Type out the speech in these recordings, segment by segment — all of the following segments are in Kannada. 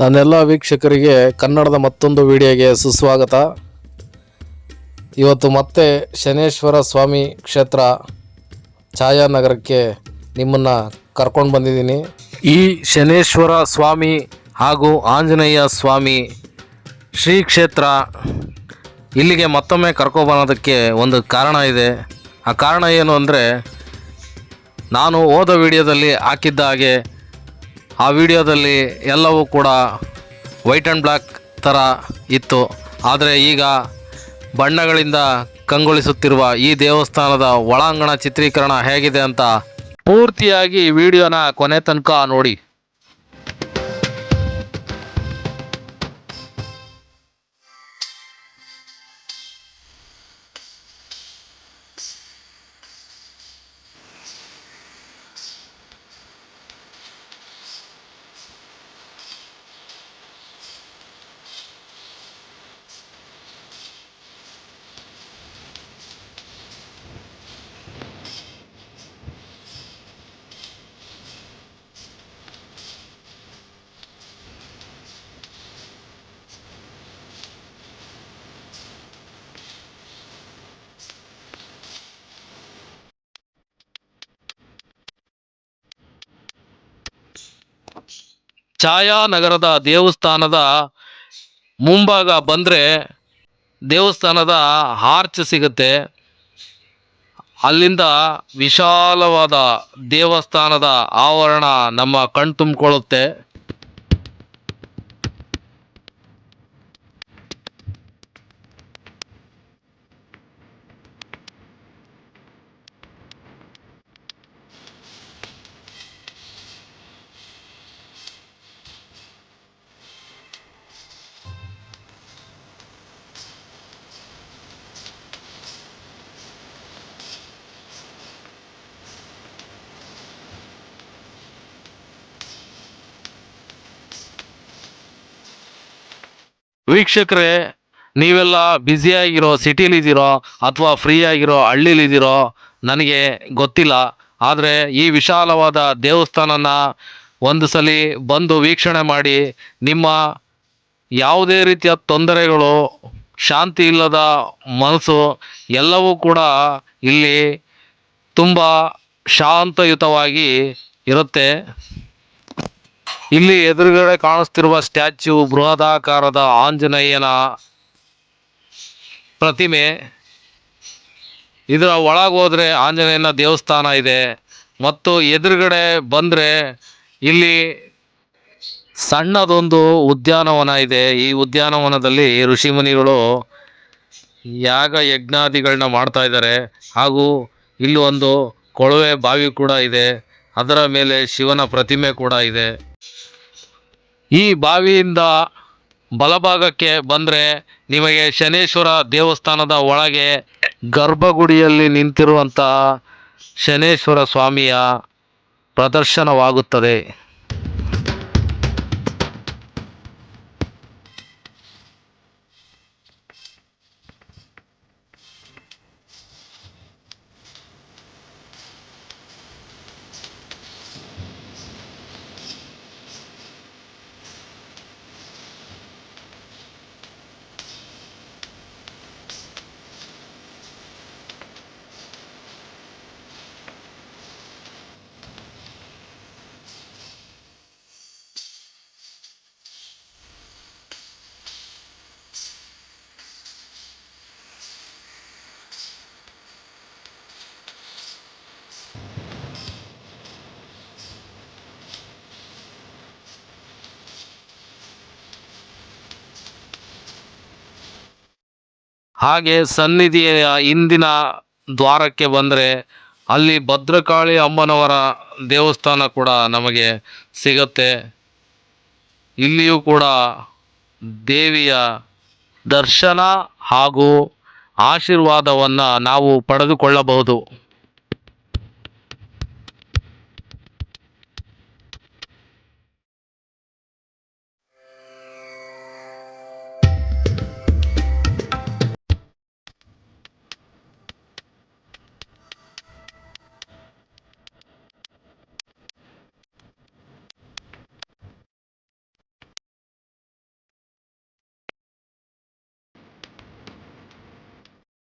ನನ್ನೆಲ್ಲ ವೀಕ್ಷಕರಿಗೆ ಕನ್ನಡದ ಮತ್ತೊಂದು ವಿಡಿಯೋಗೆ ಸುಸ್ವಾಗತ. ಇವತ್ತು ಮತ್ತೆ ಶನೇಶ್ವರ ಸ್ವಾಮಿ ಕ್ಷೇತ್ರ ಛಾಯಾನಗರಕ್ಕೆ ನಿಮ್ಮನ್ನು ಕರ್ಕೊಂಡು ಬಂದಿದ್ದೀನಿ. ಈ ಶನೇಶ್ವರ ಸ್ವಾಮಿ ಹಾಗೂ ಆಂಜನೇಯ ಸ್ವಾಮಿ ಶ್ರೀ ಕ್ಷೇತ್ರ ಇಲ್ಲಿಗೆ ಮತ್ತೊಮ್ಮೆ ಕರ್ಕೊಬರೋದಕ್ಕೆ ಒಂದು ಕಾರಣ ಇದೆ. ಆ ಕಾರಣ ಏನು ಅಂದರೆ, ನಾನು ಹೋದ ವಿಡಿಯೋದಲ್ಲಿ ಹಾಕಿದ್ದ ಹಾಗೆ ಆ ವಿಡಿಯೋದಲ್ಲಿ ಎಲ್ಲವೂ ಕೂಡ ವೈಟ್ ಆ್ಯಂಡ್ ಬ್ಲ್ಯಾಕ್ ಥರ ಇತ್ತು. ಆದರೆ ಈಗ ಬಣ್ಣಗಳಿಂದ ಕಂಗೊಳಿಸುತ್ತಿರುವ ಈ ದೇವಸ್ಥಾನದ ಒಳಾಂಗಣ ಚಿತ್ರೀಕರಣ ಹೇಗಿದೆ ಅಂತ ಪೂರ್ತಿಯಾಗಿ ವಿಡಿಯೋನ ಕೊನೆ ತನಕ ನೋಡಿ. ಛಾಯಾನಗರದ ದೇವಸ್ಥಾನದ ಮುಂಭಾಗ ಬಂದರೆ ದೇವಸ್ಥಾನದ ಆರ್ಚ್ ಸಿಗುತ್ತೆ. ಅಲ್ಲಿಂದ ವಿಶಾಲವಾದ ದೇವಸ್ಥಾನದ ಆವರಣ ನಮ್ಮ ಕಣ್ ತುಂಬಿಕೊಳ್ಳುತ್ತೆ. ವೀಕ್ಷಕರೇ, ನೀವೆಲ್ಲ ಬ್ಯುಸಿಯಾಗಿರೋ ಸಿಟಿಲಿದ್ದೀರೋ ಅಥವಾ ಫ್ರೀ ಆಗಿರೋ ಹಳ್ಳಿಲಿದ್ದೀರೋ ನನಗೆ ಗೊತ್ತಿಲ್ಲ. ಆದರೆ ಈ ವಿಶಾಲವಾದ ದೇವಸ್ಥಾನನ ಒಂದು ಸಲ ಬಂದು ವೀಕ್ಷಣೆ ಮಾಡಿ ನಿಮ್ಮ ಯಾವುದೇ ರೀತಿಯ ತೊಂದರೆಗಳು, ಶಾಂತಿ ಇಲ್ಲದ ಮನಸ್ಸು ಎಲ್ಲವೂ ಕೂಡ ಇಲ್ಲಿ ತುಂಬ ಶಾಂತಯುತವಾಗಿ ಇರುತ್ತೆ. ಇಲ್ಲಿ ಎದುರುಗಡೆ ಕಾಣಿಸ್ತಿರುವ ಸ್ಟ್ಯಾಚು ಬೃಹದಾಕಾರದ ಆಂಜನೇಯನ ಪ್ರತಿಮೆ. ಇದರ ಒಳಗೋದ್ರೆ ಆಂಜನೇಯನ ದೇವಸ್ಥಾನ ಇದೆ. ಮತ್ತು ಎದುರುಗಡೆ ಬಂದರೆ ಇಲ್ಲಿ ಸಣ್ಣದೊಂದು ಉದ್ಯಾನವನ ಇದೆ. ಈ ಉದ್ಯಾನವನದಲ್ಲಿ ಋಷಿಮುನಿಗಳು ಯಾಗ ಯಜ್ಞಾದಿಗಳನ್ನ ಮಾಡ್ತಾ ಇದ್ದಾರೆ. ಹಾಗೂ ಇಲ್ಲಿ ಒಂದು ಕೊಳವೆ ಬಾವಿ ಕೂಡ ಇದೆ. ಅದರ ಮೇಲೆ ಶಿವನ ಪ್ರತಿಮೆ ಕೂಡ ಇದೆ. ಈ ಬಾವಿಯಿಂದ ಬಲಭಾಗಕ್ಕೆ ಬಂದರೆ ನಿಮಗೆ ಶನೇಶ್ವರ ದೇವಸ್ಥಾನದ ಒಳಗೆ ಗರ್ಭಗುಡಿಯಲ್ಲಿ ನಿಂತಿರುವಂತಹ ಶನೇಶ್ವರ ಸ್ವಾಮಿಯ ಪ್ರದರ್ಶನವಾಗುತ್ತದೆ. ಹಾಗೆ ಸನ್ನಿಧಿಯ ಹಿಂದಿನ ದ್ವಾರಕ್ಕೆ ಬಂದರೆ ಅಲ್ಲಿ ಭದ್ರಕಾಳಿ ಅಮ್ಮನವರ ದೇವಸ್ಥಾನ ಕೂಡ ನಮಗೆ ಸಿಗುತ್ತೆ. ಇಲ್ಲಿಯೂ ಕೂಡ ದೇವಿಯ ದರ್ಶನ ಹಾಗೂ ಆಶೀರ್ವಾದವನ್ನು ನಾವು ಪಡೆದುಕೊಳ್ಳಬಹುದು.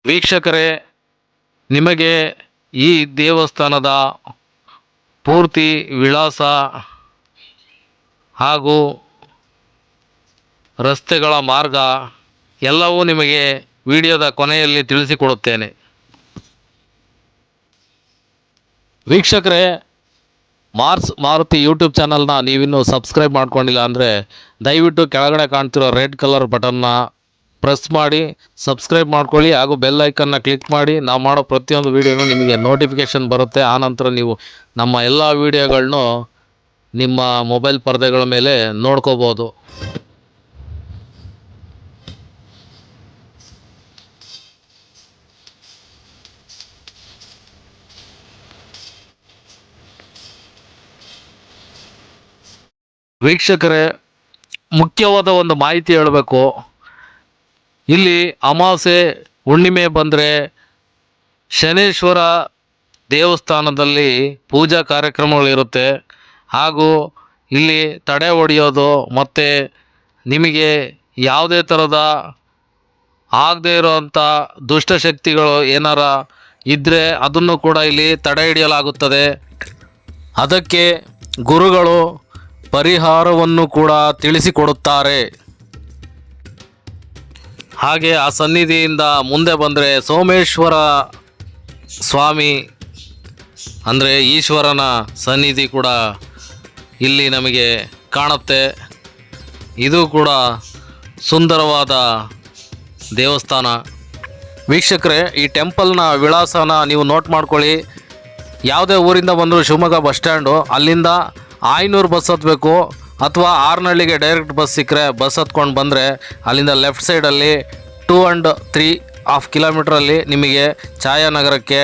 ವೀಕ್ಷಕರೇ, ನಿಮಗೆ ಈ ದೇವಸ್ಥಾನದ ಪೂರ್ತಿ ವಿಳಾಸ ಹಾಗೂ ರಸ್ತೆಗಳ ಮಾರ್ಗ ಎಲ್ಲವೂ ನಿಮಗೆ ವಿಡಿಯೋದ ಕೊನೆಯಲ್ಲಿ ತಿಳಿಸಿಕೊಡುತ್ತೇನೆ. ವೀಕ್ಷಕರೇ, ಮಾರ್ಸ್ ಮಾರುತಿ ಯೂಟ್ಯೂಬ್ ಚಾನಲ್ನ ನೀವಿನ್ನೂ ಸಬ್ಸ್ಕ್ರೈಬ್ ಮಾಡ್ಕೊಂಡಿಲ್ಲ ಅಂದರೆ ದಯವಿಟ್ಟು ಕೆಳಗಡೆ ಕಾಣ್ತಿರೋ ರೆಡ್ ಕಲರ್ ಬಟನ್ನ ಪ್ರೆಸ್ ಮಾಡಿ, ಸಬ್ಸ್ಕ್ರೈಬ್ ಮಾಡ್ಕೊಳ್ಳಿ ಹಾಗೂ ಬೆಲ್ ಐಕನ್ನ ಕ್ಲಿಕ್ ಮಾಡಿ. ನಾವು ಮಾಡೋ ಪ್ರತಿಯೊಂದು ವೀಡಿಯೋನು ನಿಮಗೆ ನೋಟಿಫಿಕೇಷನ್ ಬರುತ್ತೆ. ಆನಂತರ ನೀವು ನಮ್ಮ ಎಲ್ಲ ವೀಡಿಯೋಗಳನ್ನು ನಿಮ್ಮ ಮೊಬೈಲ್ ಪರದೆಗಳ ಮೇಲೆ ನೋಡ್ಕೋಬೋದು. ವೀಕ್ಷಕರೇ, ಮುಖ್ಯವಾದ ಒಂದು ಮಾಹಿತಿ ಹೇಳಬೇಕು. ಇಲ್ಲಿ ಅಮಾವಾಸ್ಯೆ ಹುಣ್ಣಿಮೆ ಬಂದರೆ ಶನೇಶ್ವರ ದೇವಸ್ಥಾನದಲ್ಲಿ ಪೂಜಾ ಕಾರ್ಯಕ್ರಮಗಳಿರುತ್ತೆ ಹಾಗೂ ಇಲ್ಲಿ ತಡೆ ಹೊಡೆಯೋದು ಮತ್ತು ನಿಮಗೆ ಯಾವುದೇ ಥರದ ಆಗದೇ ಇರೋವಂಥ ದುಷ್ಟಶಕ್ತಿಗಳು ಏನಾರ ಇದ್ದರೆ ಅದನ್ನು ಕೂಡ ಇಲ್ಲಿ ತಡೆ ಹಿಡಿಯಲಾಗುತ್ತದೆ. ಅದಕ್ಕೆ ಗುರುಗಳು ಪರಿಹಾರವನ್ನು ಕೂಡ ತಿಳಿಸಿಕೊಡುತ್ತಾರೆ. ಹಾಗೆ ಆ ಸನ್ನಿಧಿಯಿಂದ ಮುಂದೆ ಬಂದರೆ ಸೋಮೇಶ್ವರ ಸ್ವಾಮಿ, ಅಂದರೆ ಈಶ್ವರನ ಸನ್ನಿಧಿ ಕೂಡ ಇಲ್ಲಿ ನಮಗೆ ಕಾಣುತ್ತೆ. ಇದು ಕೂಡ ಸುಂದರವಾದ ದೇವಸ್ಥಾನ. ವೀಕ್ಷಕರೇ, ಈ ಟೆಂಪಲ್ನ ವಿಳಾಸನ ನೀವು ನೋಟ್ ಮಾಡ್ಕೊಳ್ಳಿ. ಯಾವುದೇ ಊರಿಂದ ಬಂದರೂ ಶಿವಮೊಗ್ಗ ಬಸ್ ಸ್ಟ್ಯಾಂಡು. ಅಲ್ಲಿಂದ ಆಯನೂರು ಬಸ್ ಹತ್ತಬೇಕು ಅಥವಾ ಆರ್ನಳ್ಳಿಗೆ ಡೈರೆಕ್ಟ್ ಬಸ್ ಸಿಕ್ಕರೆ ಬಸ್ ಹತ್ಕೊಂಡು ಬಂದರೆ ಅಲ್ಲಿಂದ ಲೆಫ್ಟ್ ಸೈಡಲ್ಲಿ ಟೂ ಆ್ಯಂಡ್ ತ್ರೀ ಹಾಫ್ ಕಿಲೋಮೀಟ್ರಲ್ಲಿ ನಿಮಗೆ ಛಾಯಾನಗರಕ್ಕೆ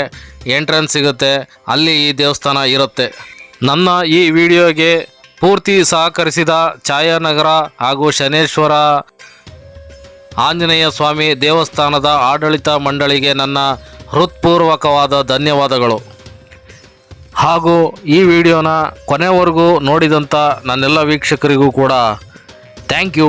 ಎಂಟ್ರೆನ್ಸ್ ಸಿಗುತ್ತೆ. ಅಲ್ಲಿ ಈ ದೇವಸ್ಥಾನ ಇರುತ್ತೆ. ನನ್ನ ಈ ವಿಡಿಯೋಗೆ ಪೂರ್ತಿ ಸಹಕರಿಸಿದ ಛಾಯಾನಗರ ಹಾಗೂ ಶನೇಶ್ವರ ಆಂಜನೇಯ ಸ್ವಾಮಿ ದೇವಸ್ಥಾನದ ಆಡಳಿತ ಮಂಡಳಿಗೆ ನನ್ನ ಹೃತ್ಪೂರ್ವಕವಾದ ಧನ್ಯವಾದಗಳು. ಹಾಗೂ ಈ ವಿಡಿಯೋನ ಕೊನೆವರೆಗೂ ನೋಡಿದಂಥ ನನ್ನೆಲ್ಲ ವೀಕ್ಷಕರಿಗೂ ಕೂಡ ಥ್ಯಾಂಕ್ ಯು